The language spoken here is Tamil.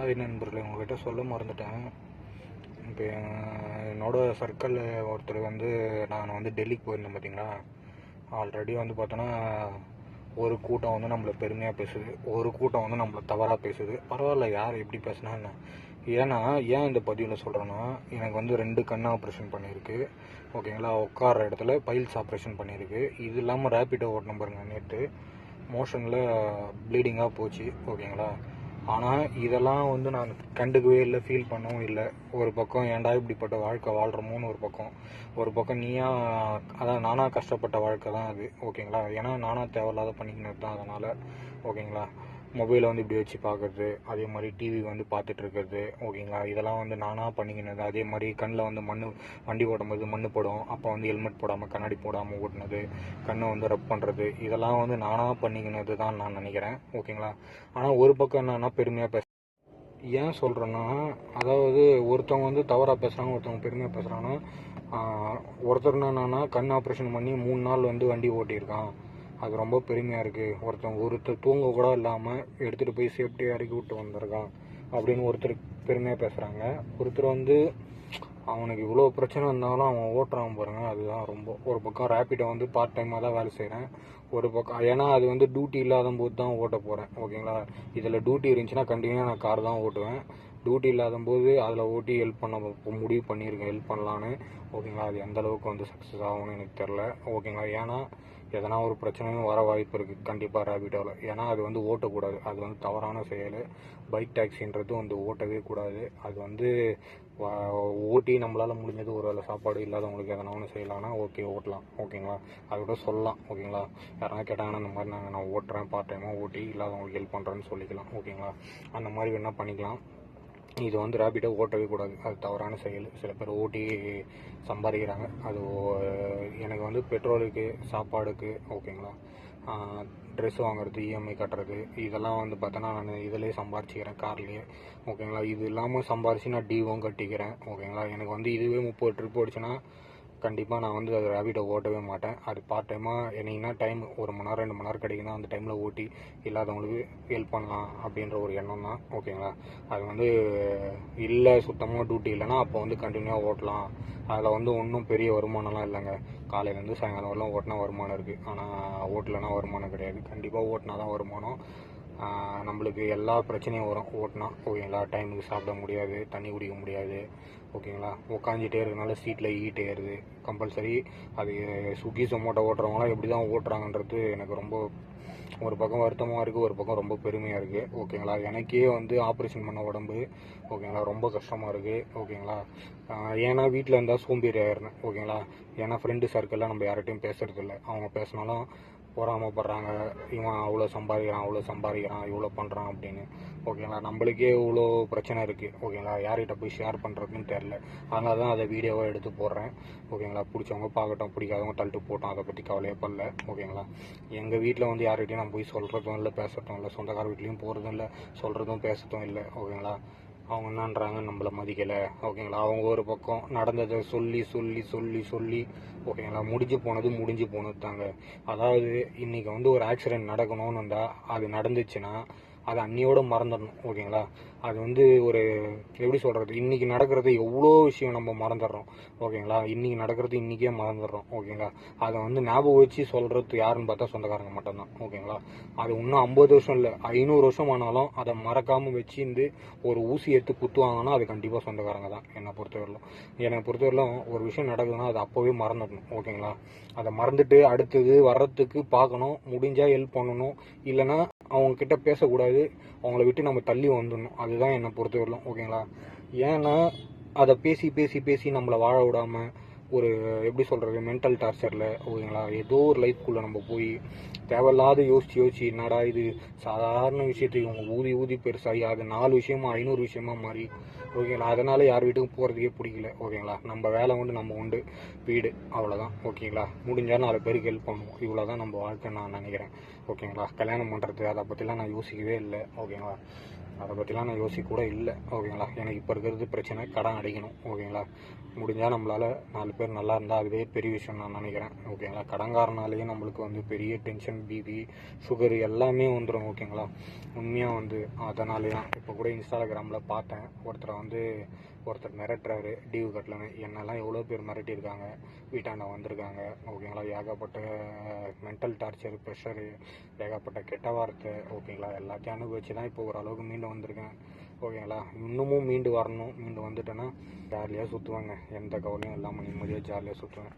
அது நண்பர்களே உங்கள்கிட்ட சொல்ல மறந்துட்டேன். இப்போ என்னோடய சர்க்கிளில் ஒருத்தர் வந்து நான் வந்து டெல்லிக்கு போயிருந்தேன் பார்த்தீங்களா ஆல்ரெடி வந்து பார்த்தோன்னா ஒரு கூட்டம் வந்து நம்மளை பெருமையாக பேசுது. ஒரு கூட்டம் வந்து நம்மளை தவறாக பேசுது. பரவாயில்ல யார் எப்படி பேசுனா என்ன? ஏன்னா ஏன் இந்த பதிவில் சொல்கிறேன்னா எனக்கு வந்து ரெண்டு கண் ஆப்ரேஷன் பண்ணியிருக்கு ஓகேங்களா? உட்கார இடத்துல பைல்ஸ் ஆப்ரேஷன் பண்ணியிருக்கு இது இல்லாமல் ரேப்பிடோ ஓட்டணும் பாருங்க நேற்று மோஷனில் ப்ளீடிங்காக போச்சு. ஓகேங்களா? ஆனால் இதெல்லாம் வந்து நான் கண்டுக்கவே இல்லை ஃபீல் பண்ணவும் இல்லை. ஒரு பக்கம் ஏன்டா இப்படிப்பட்ட வாழ்க்கை வாழ்கிறோமோன்னு ஒரு பக்கம். ஒரு பக்கம் நீயா அதான் நானாக கஷ்டப்பட்ட வாழ்க்கை தான் அது. ஓகேங்களா? ஏன்னா நானாக தேவையில்லாத பண்ணிக்கினது தான் அதனால். ஓகேங்களா? மொபைலை வந்து இப்படி வச்சு பார்க்குறது அதே மாதிரி டிவி வந்து பார்த்துட்டு இருக்கிறது ஓகேங்களா? இதெல்லாம் வந்து நானாக பண்ணிக்கினது அதே மாதிரி கண்ணில் வந்து மண் வண்டி ஓடும்போது மண் படும் அப்போ வந்து ஹெல்மெட் போடாமல் கண்ணாடி போடாமல் ஓட்டினது கண்ணை வந்து ரப் பண்ணுறது இதெல்லாம் வந்து நானாக பண்ணிக்கினது தான் நான் நினைக்கிறேன் ஓகேங்களா? ஆனால் ஒரு பக்கம் என்னன்னா பெருமையாக பேச ஏன் சொல்கிறேன்னா அதாவது ஒருத்தவங்க வந்து தவறாக பேசுகிறாங்க ஒருத்தவங்க பெருமையாக பேசுகிறாங்கன்னா ஒருத்தர் என்னன்னா கண் ஆப்ரேஷன் பண்ணி மூணு நாள் வந்து வண்டி ஓட்டியிருக்கான். அது ரொம்ப பெருமையாக இருக்குது ஒருத்தன் ஒருத்தர் தூங்க கூட இல்லாமல் எடுத்துகிட்டு போய் சேஃப்டியாக இறக்கி விட்டு வந்திருக்கான் அப்படின்னு ஒருத்தர் பெருமையாக பேசுகிறாங்க ஒருத்தர் வந்து அவனுக்கு இவ்வளோ பிரச்சனை இருந்தாலும் அவன் ஓட்டுறான் பாருங்க அதுதான் ரொம்ப ஒரு பக்கம் ரேப்பிடை வந்து பார்ட் டைமாக தான் வேலை செய்கிறேன் ஒரு பக்கம் ஏன்னா அது வந்து டியூட்டி இல்லாத போது தான் ஓட்ட போகிறேன் ஓகேங்களா? இதில் டியூட்டி இருந்துச்சுன்னா கண்டினியூ நான் கார் தான் ஓட்டுவேன். டியூட்டி இல்லாத போது அதில் ஓட்டி ஹெல்ப் பண்ண முடிவு பண்ணியிருக்கேன் ஹெல்ப் பண்ணலான்னு. ஓகேங்களா? அது எந்த அளவுக்கு வந்து சக்ஸஸ் ஆகும்னு எனக்கு தெரில ஓகேங்களா? ஏன்னா எதனா ஒரு பிரச்சனையும் வர வாய்ப்பு இருக்குது கண்டிப்பாக ரேபிட்டோவில் ஏன்னா அது வந்து ஓட்டக்கூடாது. அது வந்து தவறான செயல். பைக் டாக்ஸின்றதும் வந்து ஓட்டவே கூடாது. அது வந்து ஓட்டி நம்மளால் முடிஞ்சது ஒரு வேளை சாப்பாடு இல்லாதவங்களுக்கு எதனா ஒன்று செய்யலாம்னா ஓகே ஓட்டலாம். ஓகேங்களா? அதை விட சொல்லலாம். ஓகேங்களா? யாராவது கேட்டாங்கன்னா இந்த மாதிரி நாங்கள் நான் ஓட்டுறேன் பார்ட் டைமாக ஓட்டி இல்லாதவங்களுக்கு ஹெல்ப் பண்ணுறேன்னு சொல்லிக்கலாம். ஓகேங்களா? அந்த மாதிரி வேணால் பண்ணிக்கலாம். இது வந்து ரேபிட்டை ஓட்டவே கூடாது. அது தவறான செயல். சில பேர் ஓட்டி சம்பாதிக்கிறாங்க. அது ஓ- எனக்கு வந்து பெட்ரோலுக்கு சாப்பாடுக்கு ஓகேங்களா? ட்ரெஸ் வாங்குறது இஎம்ஐ கட்டுறது இதெல்லாம் வந்து பார்த்தோன்னா நான் இதிலே சம்பாரிச்சிக்கிறேன் கார்லேயே. ஓகேங்களா? இது இல்லாமல் சம்பாரிச்சு நான் டிவும் கட்டிக்கிறேன். ஓகேங்களா? எனக்கு வந்து இதுவே முப்பது ட்ரிப் ஓடிச்சுன்னா கண்டிப்பாக நான் வந்து அது ரேபிட்டை ஓட்டவே மாட்டேன். அது பார்ட் டைமாக என்னைக்குன்னா டைம் ஒரு மணி நேரம் ரெண்டு மணி நேரம் கிடைக்குன்னா அந்த டைமில் ஓட்டி இல்லாதவங்களுக்கு ஹெல்ப் பண்ணலாம் அப்படின்ற ஒரு எண்ணம் தான். ஓகேங்களா அது வந்து இல்லை சுத்தமாக டியூட்டி இல்லைன்னா அப்போ வந்து கண்டினியூவாக ஓட்டலாம். அதில் வந்து ஒன்றும் பெரிய வருமானம்லாம் இல்லைங்க. காலையிலேருந்து சாயங்காலம் வரலாம் ஓட்டினா வருமானம் இருக்குது ஆனால் ஓட்டலைன்னா வருமானம் கிடையாது. கண்டிப்பாக ஓட்டினா தான் வருமானம். நம்மளுக்கு எல்லா பிரச்சனையும் வரும். ஓட்டினா ஓகேங்களா? டைமுக்கு சாப்பிட முடியாது தண்ணி குடிக்க முடியாது ஓகேங்களா? உட்காந்துட்டே இருக்கனால சீட்டில் ஈட் ஏறுது கம்பல்சரி அது ஸ்விக்கி சொமோட்டோ ஓட்டுறவங்களாம் எப்படி தான் ஓட்டுறாங்கன்றது எனக்கு ரொம்ப ஒரு பக்கம் வருத்தமாக இருக்குது ஒரு பக்கம் ரொம்ப பெருமையாக இருக்குது ஓகேங்களா? எனக்கே வந்து ஆப்ரேஷன் பண்ண உடம்பு ஓகேங்களா? ரொம்ப கஷ்டமாக இருக்குது ஓகேங்களா? ஏன்னா வீட்டில் இருந்தால் சோம்பேறி ஆயிடுறேன் ஓகேங்களா? ஏன்னா ஃப்ரெண்டு சர்க்கிளில் நம்ம யார்கிட்டையும் பேசுறது இல்லை அவங்க பேசினாலும் பொறாமப்படுறாங்க இவன் அவ்வளோ சம்பாதிக்கிறான் அவ்வளோ சம்பாதிக்கிறான் இவ்வளோ பண்ணுறான் அப்படின்னு. ஓகேங்களா? நம்மளுக்கே இவ்வளோ பிரச்சனை இருக்குது ஓகேங்களா? யார்கிட்ட போய் ஷேர் பண்ணுறதுன்னு தெரில அதனால தான் அதை வீடியோவாக எடுத்து போடுறேன். ஓகேங்களா? பிடிச்சவங்க பார்க்கட்டும் பிடிக்காதவங்க தள்ளிட்டு போட்டோம் அதை பற்றி கவலையே பண்ணல ஓகேங்களா? எங்கள் வீட்டில் வந்து யார்கிட்டையும் நான் போய் சொல்கிறதும் இல்லை பேசட்டும் இல்லை. சொந்தக்கார வீட்லேயும் போகிறதும் இல்லை சொல்கிறதும் பேசட்டும் இல்லை. ஓகேங்களா? அவங்க என்னன்றாங்க? நம்மளை மதிக்கலை. ஓகேங்களா? அவங்க ஒரு பக்கம் நடந்ததை சொல்லி சொல்லி சொல்லி சொல்லி ஓகேங்களா? முடிஞ்சு போனது முடிஞ்சு போனது தாங்க அதாவது இன்னைக்கு வந்து ஒரு ஆக்சிடென்ட் நடக்கணும்னு இருந்தால் அது நடந்துச்சுன்னா அது அன்னியோடு மறந்துடணும் ஓகேங்களா? அது வந்து ஒரு எப்படி சொல்கிறது இன்றைக்கி நடக்கிறது எவ்வளோ விஷயம் நம்ம மறந்துடுறோம் ஓகேங்களா? இன்றைக்கி நடக்கிறது இன்னைக்கே மறந்துடுறோம் ஓகேங்களா? அதை வந்து ஞாபகம் வச்சு சொல்கிறது யாருன்னு பார்த்தா சொந்தக்காரங்க மட்டும்தான் ஓகேங்களா? அது இன்னும் ஐம்பது வருஷம் இல்லை ஐநூறு வருஷம் ஆனாலும் அதை மறக்காமல் வச்சுருந்து ஒரு ஊசி எடுத்து குத்துவாங்கன்னா அது கண்டிப்பாக சொந்தக்காரங்க தான் என்னை பொறுத்தவரையிலும். என்னை பொறுத்தவரையிலும் ஒரு விஷயம் நடக்குதுன்னா அது அப்போவே மறந்துடணும் ஓகேங்களா? அதை மறந்துட்டு அடுத்தது வர்றதுக்கு பார்க்கணும் முடிஞ்சால் ஹெல்ப் பண்ணணும் இல்லைன்னா அவங்க கிட்ட பேசக்கூடாது. அவங்கள விட்டு நம்ம தள்ளி வந்துடணும். அதுதான் என்னை பொறுத்தவரையிலும் ஓகேங்களா ஏன்னா அதை பேசி பேசி பேசி நம்மளை வாழ விடாமல் ஒரு எப்படி சொல்கிறது மென்டல் டார்ச்சரில் ஓகேங்களா? ஏதோ ஒரு லைஃப்குள்ளே நம்ம போய் தேவையில்லாத யோசிச்சு யோசிச்சு என்னடா இது? சாதாரண விஷயத்துக்கு இவங்க ஊதி ஊதி பெருசாகி அது நாலு விஷயமா ஐநூறு விஷயமா மாறி ஓகேங்களா? அதனால் யார் வீட்டுக்கும் போகிறதுக்கே பிடிக்கல ஓகேங்களா? நம்ம வேலை உண்டு நம்ம உண்டு. வீடு அவ்வளோதான் ஓகேங்களா? முடிஞ்சால் நாலு பேருக்கு ஹெல்ப் பண்ணுவோம். இவ்வளோ தான் நம்ம வாழ்க்கை நான் நினைக்கிறேன் ஓகேங்களா? கல்யாணம் பண்ணுறது அதை பற்றிலாம் நான் யோசிக்கவே இல்லை ஓகேங்களா? அதை பற்றிலாம் நான் யோசிக்க கூட இல்லை ஓகேங்களா? எனக்கு இப்போ இருக்கிறது பிரச்சனை கடன் அடைக்கணும் ஓகேங்களா? முடிஞ்சால் நம்மளால் நாலு பேர் நல்லா இருந்தால் அதுவே பெரிய விஷயம் நான் நினைக்கிறேன். ஓகேங்களா கடன்காரனாலேயே நம்மளுக்கு வந்து பெரிய டென்ஷன் பிபி சுகர் எல்லாமே வந்துடும் ஓகேங்களா உண்மையாக வந்து அதனாலே தான் இப்போ கூட இன்ஸ்டாகிராமில் பார்த்தேன். ஒருத்தரை வந்து ஒருத்தர் மிரட்டுறாரு டியூ கட்டலன்னு. என்னெல்லாம் எவ்வளோ பேர் மிரட்டியிருக்காங்க வீட்டாண்ட வந்திருக்காங்க ஓகேங்களா ஏகப்பட்ட மென்டல் டார்ச்சர் ப்ரெஷரு ஏகப்பட்ட கெட்ட வார்த்தை ஓகேங்களா எல்லாத்தையும் அனுபவிச்சு தான் இப்போ ஓரளவுக்கு மீண்டும் வந்திருக்கேன். ஓகேங்களா இன்னமும் மீண்டு வரணும். மீண்டு வந்துட்டேன்னா ஜாலியாக சுற்றுவாங்க எந்த கவலையும் இல்லாமல் நிம்மதியாக ஜாலியாக சுற்றுவேன்